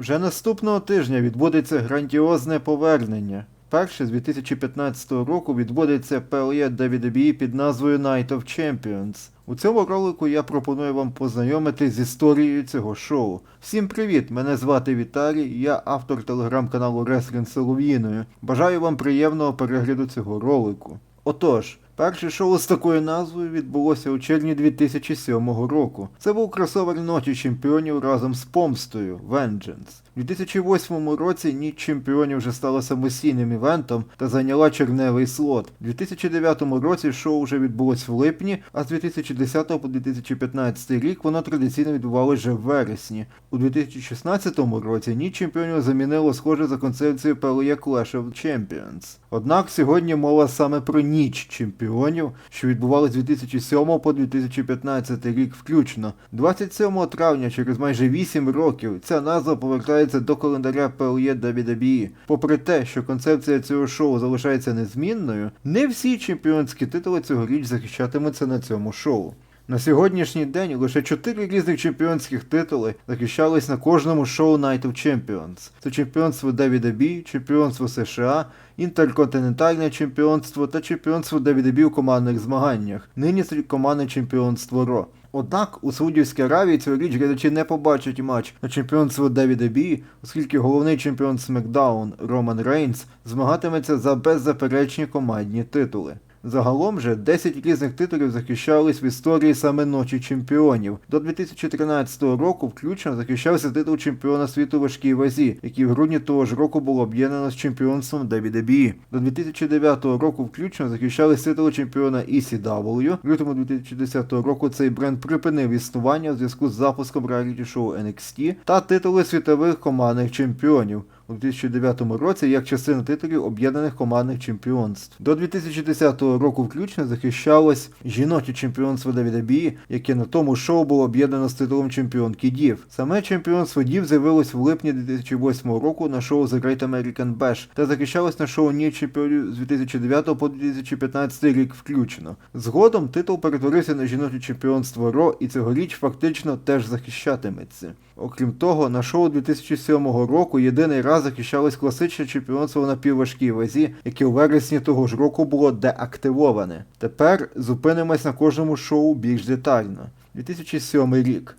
Вже наступного тижня відбудеться грандіозне повернення. Перше з 2015 року відбудеться PLE WWE під назвою Night of Champions. У цьому ролику я пропоную вам познайомитись з історією цього шоу. Всім привіт! Мене звати Віталій, я автор телеграм-каналу Wrestling Солов'їною. Бажаю вам приємного перегляду цього ролику. Отож, перше шоу з такою назвою відбулося у червні 2007 року. Це був кросовер Ночі чемпіонів разом з помстою Vengeance. У 2008 році Ніч чемпіонів вже стала самостійним івентом та зайняла черневий слот. У 2009 році шоу вже відбулось в липні, а з 2010 по 2015 рік воно традиційно відбувалось вже в вересні. У 2016 році Ніч чемпіонів замінило схоже за концепцією PLE Clash of Champions. Однак сьогодні мова саме про ніч чемпіонів, що відбувалась з 2007 по 2015 рік включно. 27 травня, через майже 8 років, ця назва повертається до календаря PLE WWE. Попри те, що концепція цього шоу залишається незмінною, не всі чемпіонські титули цьогоріч захищатимуться на цьому шоу. На сьогоднішній день лише чотири різних чемпіонських титули захищались на кожному шоу Night of Champions. Це чемпіонство WWE, чемпіонство США, інтерконтинентальне чемпіонство та чемпіонство WWE у командних змаганнях. Нині це командне чемпіонство РО. Однак у Саудівській Аравії цьогоріч глядачі не побачать матч на чемпіонство WWE, оскільки головний чемпіон Смакдаун Роман Рейнс змагатиметься за беззаперечні командні титули. Загалом же 10 різних титулів захищались в історії саме ночі чемпіонів. До 2013 року включно захищався титул чемпіона світу важкій вазі, який в грудні того ж року було об'єднано з чемпіонством WWE. До 2009 року включно захищались титули чемпіона ECW. В лютому 2010 року цей бренд припинив існування у зв'язку з запуском реаліті-шоу NXT та титули світових командних чемпіонів. У 2009 році як частина титулів об'єднаних командних чемпіонств. До 2010 року включно захищалось жіноче чемпіонство WWE, яке на тому шоу було об'єднано з титулом чемпіонки Дів. Саме чемпіонство Дів з'явилось в липні 2008 року на шоу The Great American Bash та захищалось на шоу Ніч чемпіонів з 2009 по 2015 рік включно. Згодом титул перетворився на жіноче чемпіонство Ро і цьогоріч фактично теж захищатиметься. Окрім того, на шоу 2007 року єдиний раз захищалось класичне чемпіонство на півважкій вазі, яке у вересні того ж року було деактивоване. Тепер зупинимось на кожному шоу більш детально. 2007 рік.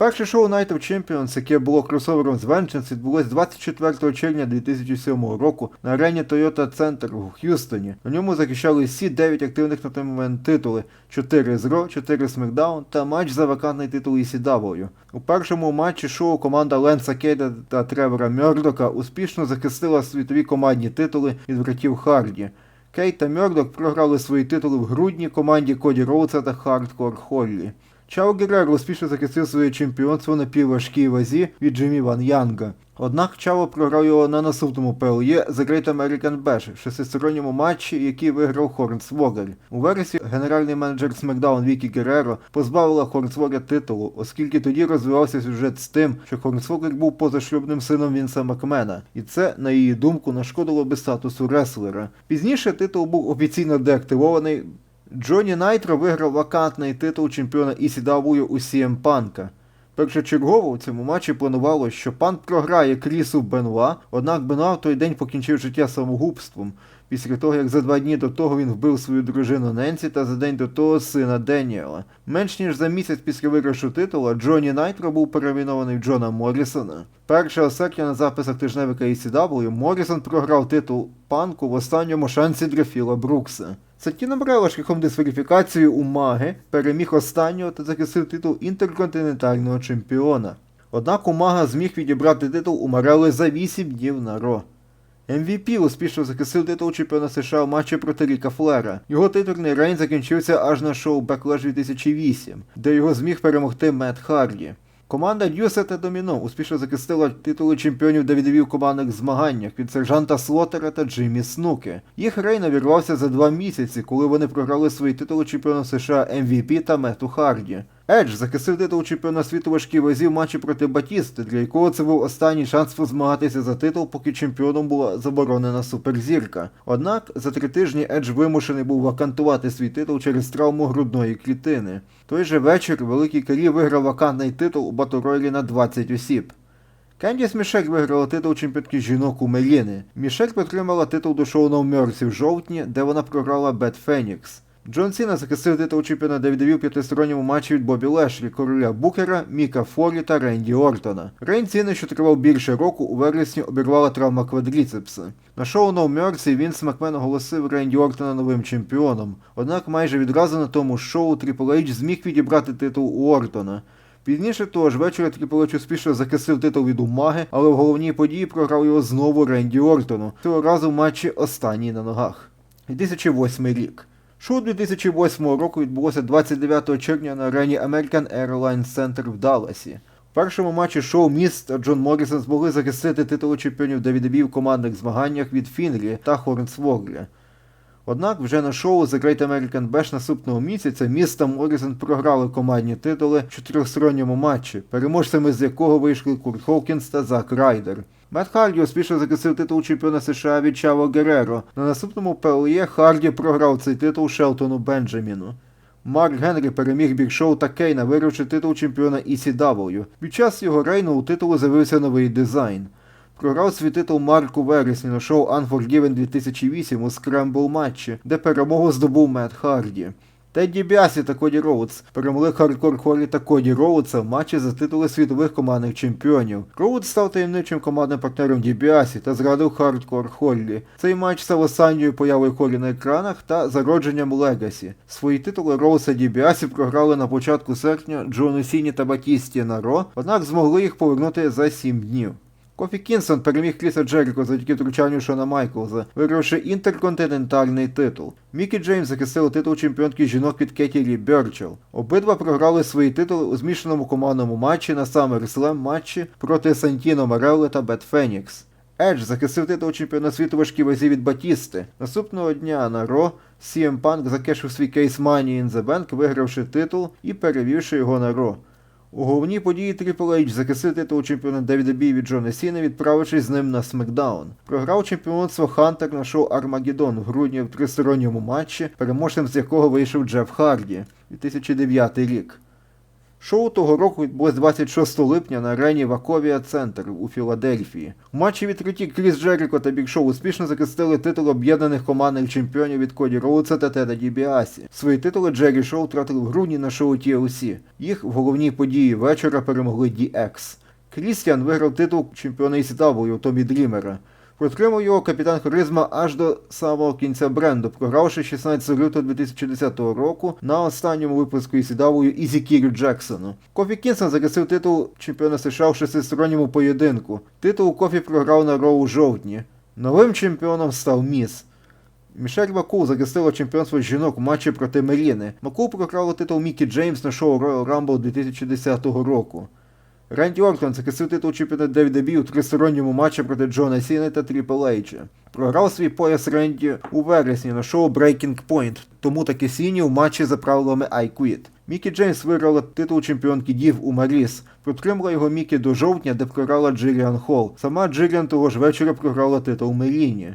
Перше шоу Night of Champions, яке було кросовером з Vengeance, відбулось 24 червня 2007 року на арені Toyota Center у Х'юстоні. На ньому захищали всі 9 активних на той момент титули: 4 з Raw, 4 SmackDown та матч за вакантний титул ECW. У першому матчі шоу команда Ленса Кейда та Тревора Мьордока успішно захистила світові командні титули від братів Харді. Кейт та Мьордок програли свої титули в грудні команді Коді Роудса та Хардкор Холлі. Чао Герреро успішно захистив своє чемпіонство на півважкій вазі від Джиммі Ван Янга. Однак Чао програв його на наступному PLE The Great American Bash в шестисторонньому матчі, який виграв Хорнсвогель. У вересні генеральний менеджер SmackDown Вікі Герреро позбавила Хорнсвогеля титулу, оскільки тоді розвивався сюжет з тим, що Хорнсвогель був позашлюбним сином Вінса Макмена, і це, на її думку, нашкодило би статусу реслера. Пізніше титул був офіційно деактивований. Джонні Найтро виграв вакантний титул чемпіона ECW у CM Панка. Першочергово у цьому матчі планувалося, що Панк програє Крісу Бенуа, однак Бенуа в той день покінчив життя самогубством, після того як за два дні до того він вбив свою дружину Ненсі та за день до того сина Деніела. Менш ніж за місяць після виграшу титула Джонні Найтро був перейменований в Джона Моррісона. 1 серпня на записах тижневика ECW Моррісон програв титул Панку в останньому шансі для Брукса. Сатіна Брела шляхом дискваліфікації у Маги переміг останнього та захистив титул інтерконтинентального чемпіона. Однак Умага зміг відібрати титул у Марели за 8 днів на Ро. MVP успішно захистив титул чемпіона США в матчі проти Ріка Флера. Його титульний рейн закінчився аж на шоу Backlash 2008, де його зміг перемогти Мет Харді. Команда Дюса та Доміно успішно захистила титули чемпіонів WWE в командних змаганнях від сержанта Слотера та Джиммі Снуки. Їх рейн вірвався за два місяці, коли вони програли свої титули чемпіона США MVP та Мету Харді. Едж захистив титул чемпіона світу важкій вазі матчі проти Батісти, для якого це був останній шанс позмагатися за титул, поки чемпіоном була заборонена суперзірка. Однак за три тижні Едж вимушений був вакантувати свій титул через травму грудної клітини. Той же вечір Великий Карі виграв вакантний титул у Баторойлі на 20 осіб. Кендіс Мішель виграла титул чемпіонки жінок у Меліни. Мішель отримала титул до шоу No Mercy в жовтні, де вона програла Бет Фенікс. Джон Сіна захистив титул чемпіона WWE в п'ятисторонньому матчі від Бобі Лешлі, короля Букера, Міка Фолі та Ренді Ортона. Рейн Сіни, що тривав більше року, у вересні обірвала травма квадріцепса. На шоу No Mercy Вінс Макмен оголосив Ренді Ортона новим чемпіоном. Однак майже відразу на тому шоу Triple H зміг відібрати титул у Ортона. Пізніше того ж вечора Triple H успішно захистив титул від Умаги, але в головній події програв його знову Ренді Ортону. Цього разу в матчі останній на ногах. 2008 рік. Шоу 2008 року відбулося 29 червня на арені American Airlines Center в Далласі. В першому матчі шоу Міст Джон Моррісон змогли захистити титул чемпіонів WWE в командних змаганнях від Фінрі та Хорнсвоглі. Однак вже на шоу The Great American Bash наступного місяця Міст та Моррісон програли командні титули в чотирьохсторонньому матчі, переможцями з якого вийшли Курт Хокінс та Зак Райдер. Мет Харді успішно захистив титул чемпіона США від Чаво Гереро. На наступному ПЛЄ Харді програв цей титул Шелтону Бенджаміну. Марк Генрі переміг Біг Шоу та Кейна, вигравши титул чемпіона ECW. Під час його рейну у титулу з'явився новий дизайн. Програв свій титул Марку Вересні на шоу Unforgiven 2008 у скрембл матчі, де перемогу здобув Мет Харді. Тедді Біасі та Коді Роудс перемогли Хардкор Хорі та Коді Роудса в матчі за титули світових командних чемпіонів. Роудс став таємничим командним партнером Ді Біасі та зрадив Хардкор Холлі. Цей матч став останньою появою Холлі на екранах та зародженням Легасі. Свої титули Роудс та Ді Біасі програли на початку серпня Джону Сіні та Батісті на Ро, однак змогли їх повернути за 7 днів. Кофі Кінсон переміг Кріса Джеріко завдяки втручанню Шона Майклза, вигравши інтерконтинентальний титул. Мікі Джеймс захистили титул чемпіонки жінок від Кеті Лі Берчел. Обидва програли свої титули у змішаному командному матчі на SummerSlam матчі проти Сантіно Марелли та Бет Фенікс. Едж захистив титул чемпіона світу важкій вазі від Батісти. Наступного дня на Ро CM Punk закешив свій кейс Money in the Bank, вигравши титул і перевівши його на Ро. У головній події Triple H захистив титул чемпіона WWE від Джона Сіна, відправившись з ним на Смакдаун. Програв чемпіонство Хантер на шоу Армагеддон в грудні в тристоронньому матчі, переможцем з якого вийшов Джеф Харді 2009 рік. Шоу того року відбулось 26 липня на арені Ваковія Центр у Філадельфії. У матчі відкритті Кріс Джеріко та Біг Шоу успішно захистили титул об'єднаних командних чемпіонів від Коді Роудса та Теда Дібіасі. Свої титули Джері Шоу втратили в грудні на шоу TLC. Їх в головній події вечора перемогли DX. Крістіан виграв титул чемпіона ECW Томі Дрімера. Протримав його капітан Харизма аж до самого кінця бренду, програвши 16 лютого 2010 року на останньому випуску ECW Ізі Кірю Джексону. Кофі Кінсон захистив титул чемпіона США в шестисторонньому поєдинку. Титул Кофі програв на Роу у жовтні. Новим чемпіоном став Міс. Мішель Макул захистила чемпіонство жінок у матчі проти Меріни. Макул програла титул Мікі Джеймс на шоу Royal Rumble 2010 року. Ренді Ортон захистив титул чемпіона WWE у тристоронньому матчі проти Джона Сіни та Тріпл Ейча. Програв свій пояс Ренді у вересні на шоу Breaking Point, тому таки Сіні у матчі за правилами I Quit. Мікі Джеймс виграла титул чемпіонки Дів у Маріс. Протримала його Мікі до жовтня, де програла Джиліан Холл. Сама Джиліан того ж вечора програла титул Меліні.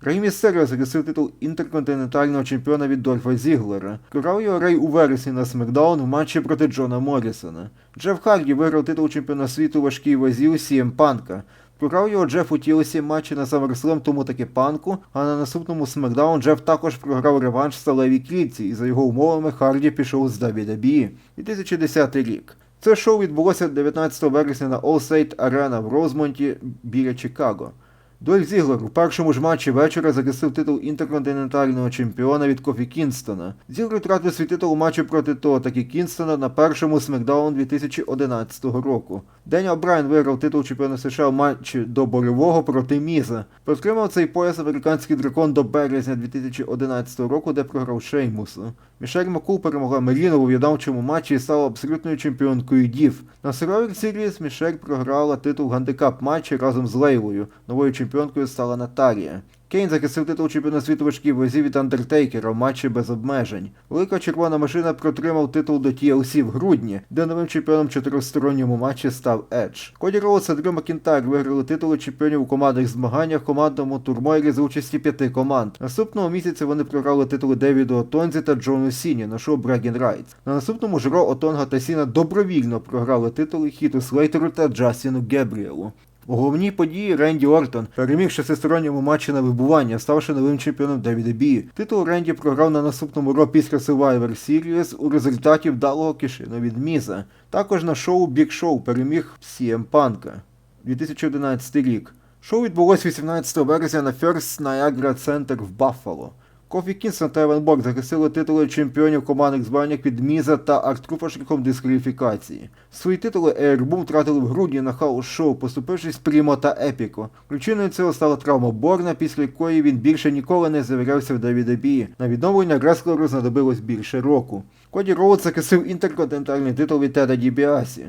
Рей Містеріо захистив титул інтерконтинентального чемпіона від Дольфа Зіглера. Програв його Рей у вересні на Смакдаун в матчі проти Джона Моррісона. Джеф Харді виграв титул чемпіона світу важкій вазі у CM Панка. Програв його Джеф у TLC матчі на SummerSlam, тому таки панку, а на наступному SmackDown Джеф також програв реванш в сталевій клітці, і за його умовами Харді пішов з WWE. 2010 рік. Це шоу відбулося 19 вересня на All State Arena в Розмонті біля Чикаго. Дольф Зіглер у першому ж матчі вечора захистив титул інтерконтинентального чемпіона від Кофі Кінстона. Зіглер втратив свій титул у матчі проти того таки Кінстона на першому смакдаун 2011 року. Деніел Брайан виграв титул чемпіона США в матчі до Боревого проти Міза. Потримав цей пояс американський дракон до березня 2011 року, де програв Шеймусу. Мішель Макул перемогла Меріну у відомчому матчі і стала абсолютною чемпіонкою Дів. На Survivor Series Мішель програла титул гандикап матчі разом з Лейлою, новою чемпіонкою чемпіонкою стала Наталія. Кейн захистив титул чемпіона світу важкій вазі від Андертейкера в матчі без обмежень. Велика червона машина протримав титул до TLC в грудні, де новим чемпіоном чотиристоронньому матчі став Едж. Коді Роуз та Дрю Макінтайр виграли титули чемпіонів у командних змаганнях командному турмойрі за участі п'яти команд. Наступного місяця вони програли титули Девіду Отонзі та Джону Сіні на шоу Bragging Rights. На наступному ж Ро Отонга та Сіна добровільно програли титули Хіту Слейтеру та Джастіну Гебріелу. У головній події Ренді Ортон переміг шестисторонньому матчі на вибування, ставши новим чемпіоном WWE. Титул Ренді програв на наступному ро після Survivor Series у результаті вдалого кишину від Міза. Також на шоу Big Show переміг CM Панка 2011 рік. Шоу відбулось 18 березня на First Niagara Center в Баффало. Кофі Кінсон та Еван Бок захистили титули чемпіонів командних змаганнях від Міза та Артрупа шляхом дискваліфікації. Свої титули Airboom втратили в грудні на хаус шоу, поступившись Прімо та Епіко. Причиною цього стала травма Борна, після якої він більше ніколи не з'являвся в WWE. На відновлення реслеру знадобилось більше року. Коді Роуд захистив інтерконтинентальний титул від Теда Дібіасі.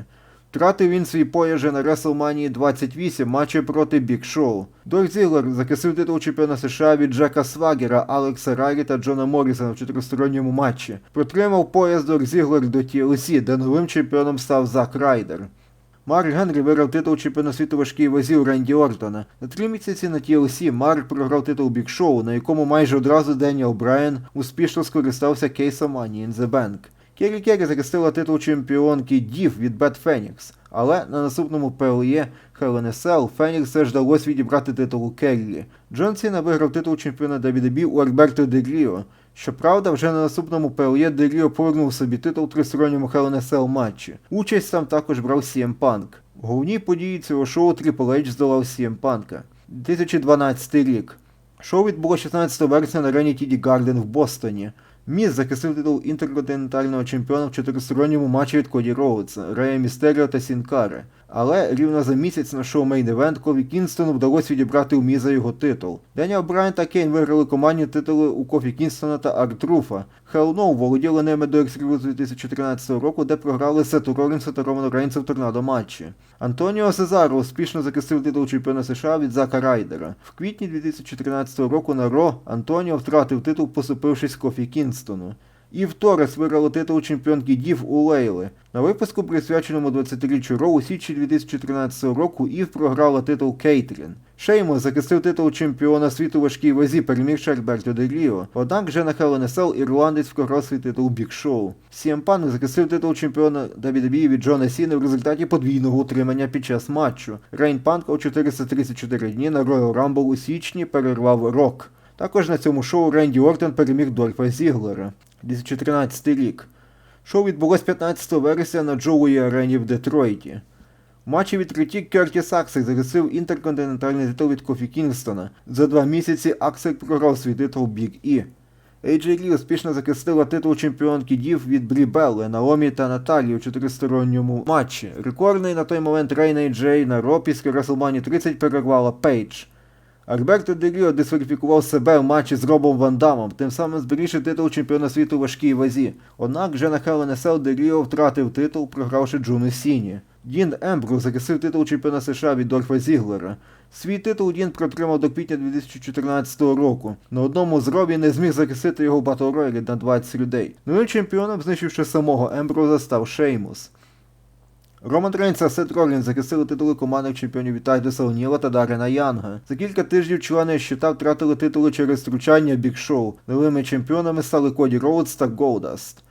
Втратив він свій пояже на WrestleMania 28 матчі проти Бік Шоу. Дольф Зіглер захистив титул чемпіона США від Джека Свагера, Алекса Рарі та Джона Моррісона в чотиристоронньому матчі. Протримав пояс Дольф Зіглер до TLC, де новим чемпіоном став Зак Райдер. Марк Генрі виграв титул чемпіона світу важкій вазі у Ренді Ортона. На три місяці на TLC Марк програв титул Бік Шоу, на якому майже одразу Деніел Брайан успішно скористався кейсом Money in the Bank. Керрі Керрі захистила титул чемпіонки Дів від Бет Фенікс, але на наступному Hell in Фенікс все ж вдалося відібрати титул Керрі. Джон Сіна виграв титул чемпіона WWE у Альберто Де Ріо. Щоправда, вже на наступному PLE Де Ріо повернув собі титул у тристоронньому in матчі. Участь там також брав CM Punk. У головній події цього шоу Triple H здолав CM Punk. 2012 рік. Шоу відбулося 16 вересня на арені Тіді Гарден в Бостоні. Міс захистив титул інтерконтинентального чемпіона в чотиристоронньому матчі від Коді Роудса, Рея Містеріо та Сінкари. Але рівно за місяць на шоу Main Event Кові Кінстону вдалося відібрати у Міза його титул. Деніел Брайан та Кейн виграли командні титули у Кофі Кінстона та Артруфа. Hell No володіли ними до Ексклюзу 2013 року, де програли Сету Ролінсу та Роману Рейнсу в торнадо матчі. Антоніо Сезаро успішно захистив титул чемпіона США від Зака Райдера. В квітні 2014 року на Ро Антоніо втратив титул, поступившись Кофі Кінстону. Ів Торес виграла титул чемпіонки Дів у Лейли. На випуску, присвяченому 20-річчю Роу у січні 2014 року, Ів програла титул Кейтрін. Шеймус захистив титул чемпіона світу важкій вазі, перемігши Альберто Де Ріо. Однак вже на Cell ірландець програв свій титул Бік Шоу. Сієм Панк захистив титул чемпіона WWE від Джона Сіни в результаті подвійного утримання під час матчу. Рейн Панк у 434 дні на Royal Rumble у січні перервав Рок. Також на цьому шоу Ренді Ортон переміг Дольфа Зіглера. 2013 рік. Шоу відбулось 15 вересня на Джоуї арені в Детройті. В матчі відкритті Кертіс Аксель захистив інтерконтинентальний титул від Кофі Кінгстона. За два місяці Аксель програв свій титул Біг І. AJ Лі успішно захистила титул чемпіонки Дів від Брі Белли, Наомі та Наталі у чотиристоронньому матчі. Рекордний на той момент Рейн AJ на Ро після WrestleMania 30 перервала Пейдж. Альберто Де Ріо дискваліфікував себе в матчі з Робом Ван Дамом, тим самим зберігши титул чемпіона світу важкій вазі. Однак вже на a Де Ріо втратив титул, програвши Джуну Сіні. Дін Ембру захистив титул чемпіона США від Дольфа Зіглера. Свій титул Дін протримав до квітня 2014 року. На одному з Робі не зміг захистити його Battle Royale на 20 людей. Новим чемпіоном, знищивши самого Емброза, став Шеймус. Роман Рейнс та Сет Ролін захистили титули командних чемпіонів від Тайдуса та Дарена Янга. За кілька тижнів члени щита втратили титули через втручання Бік Шоу. Новими чемпіонами стали Коді Роудс та Голдаст.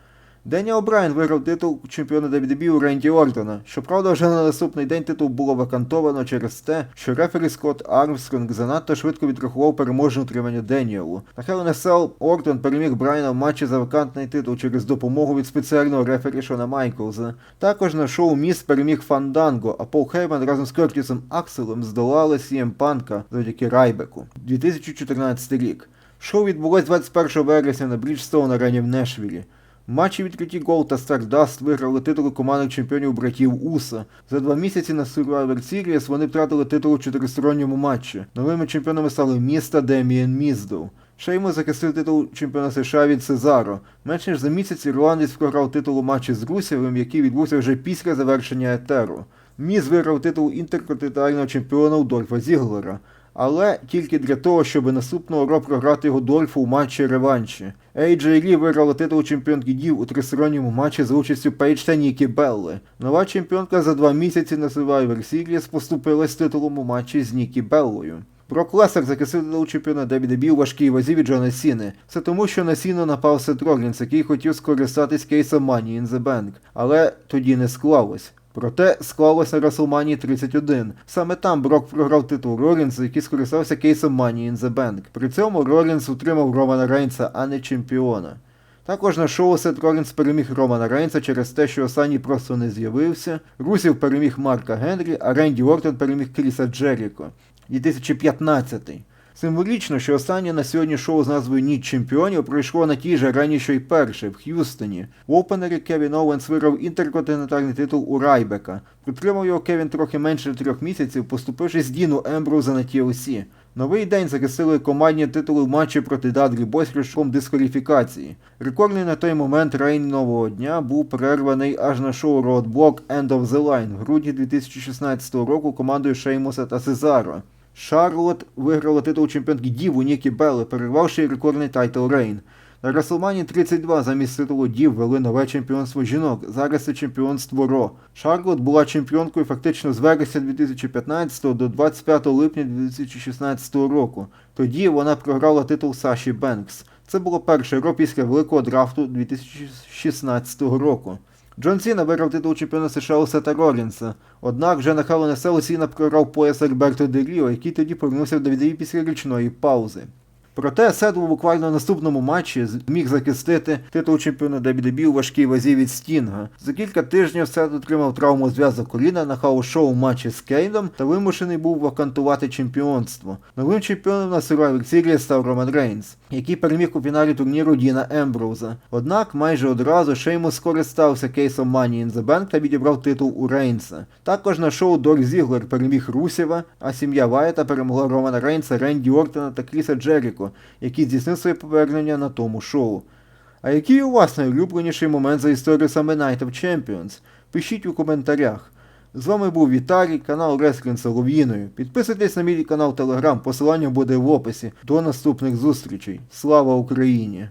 Деніел Брайан виграв титул чемпіона WWE у Ренді Ортона. Щоправда, вже на наступний день титул було вакантовано через те, що рефері Скотт Армстронг занадто швидко відрахував переможне утримання Деніелу. На Hell in переміг Брайана в матчі за вакантний титул через допомогу від спеціального рефері Шона Майклза. Також на шоу Міс переміг Фанданго, а Пол Хейман разом з Кертісом Акселем здолали Сієм Панка завдяки Райбеку. 2014 рік. Шоу відбулось 21 вересня на Бріджстоун арені в Нешвілі. Матчі відкритті Гол та Stardust виграли титули командних чемпіонів братів Уса. За два місяці на Survivor Series вони втратили титул у чотиристоронньому матчі. Новими чемпіонами стали Міста Деміен Міздоу. Шеймо захистив титул чемпіона США від Сезаро. Менш ніж за місяць ірландець програв титул у матчі з Русєвим, який відбувся вже після завершення етеру. Міз виграв титул інтерконтинентального чемпіона у Дольфа Зіглера. Але тільки для того, щоб наступного року програти його Дольфу у матчі реванші. AJ Lee виграла титул чемпіонки дів у тристоронньому матчі за участю Пейдж та Нікі Белли. Нова чемпіонка за два місяці на Survivor Series поступилась з титулом у матчі з Нікі Беллою. Брок Лесер захистив титул чемпіона WWE у важкій вазі від Джона Сіни. Це тому, що на Сіну напав Сет Ролінс, який хотів скористатись кейсом Money in the Bank. Але тоді не склалось. Проте склалося WrestleMania 31. Саме там Брок програв титул Ролінсу, який скористався кейсом Money in the Bank. При цьому Ролінс утримав Романа Рейнса, а не чемпіона. Також на шоу Сет Ролінс переміг Романа Рейнса через те, що останній просто не з'явився. Русів переміг Марка Генрі, а Ренді Ортон переміг Кріса Джеріко. 2015. Символічно, що останнє на сьогодні шоу з назвою Ніч чемпіонів пройшло на тій же арені, що й перше, в Х'юстоні. В опенері Кевін Оуенс виграв інтерконтинентальний титул у Райбека. Притримав його Кевін трохи менше трьох місяців, поступившись Діну Емброуза на TLC. Новий день захистили командні титули в матчі проти Дадлі Бойс шляхом дискваліфікації. Рекордний на той момент рейн нового дня був перерваний аж на шоу Roadblock End of the Line в грудні 2016 року командою Шеймуса та Сезара. Шарлот виграла титул чемпіонки Дів у Нікі Белли, перервавши рекордний тайтл Рейн. На WrestleMania 32 замість титулу Дів вели нове чемпіонство жінок. Зараз це чемпіонство Ро. Шарлот була чемпіонкою фактично з вересня 2015 до 25 липня 2016 року. Тоді вона програла титул Саші Бенкс. Це було перше ро після великого драфту 2016 року. Джон Сіна виграв титул чемпіона США у Сета Ролінса. Однак вже на Hell in Сіна програв пояс Альберто Деріо, який тоді повернувся до WWE після річної паузи. Проте у буквально наступному матчі зміг захистити титул чемпіона WWE у важкій вазі від Стінга. За кілька тижнів Сет отримав травму зв'язок коліна на хаус-шоу матчі з Кейдом та вимушений був вакантувати чемпіонство. Новим чемпіоном на Survivor Series став Роман Рейнс, який переміг у фіналі турніру Діна Емброуза. Однак майже одразу Шеймус скористався кейсом Money in the Bank та відібрав титул у Рейнса. Також на шоу Дор Зіглер переміг Русєва, а сім'я Вайта перемогла Романа Рейнса, Ренді Ортона та Кріса Джеріко, який здійснив своє повернення на тому шоу. А який у вас найулюбленіший момент за історію саме Night of Champions? Пишіть у коментарях. З вами був Віталій, канал Wrestling Солов'їною. Підписуйтесь на мій канал Телеграм, посилання буде в описі. До наступних зустрічей. Слава Україні!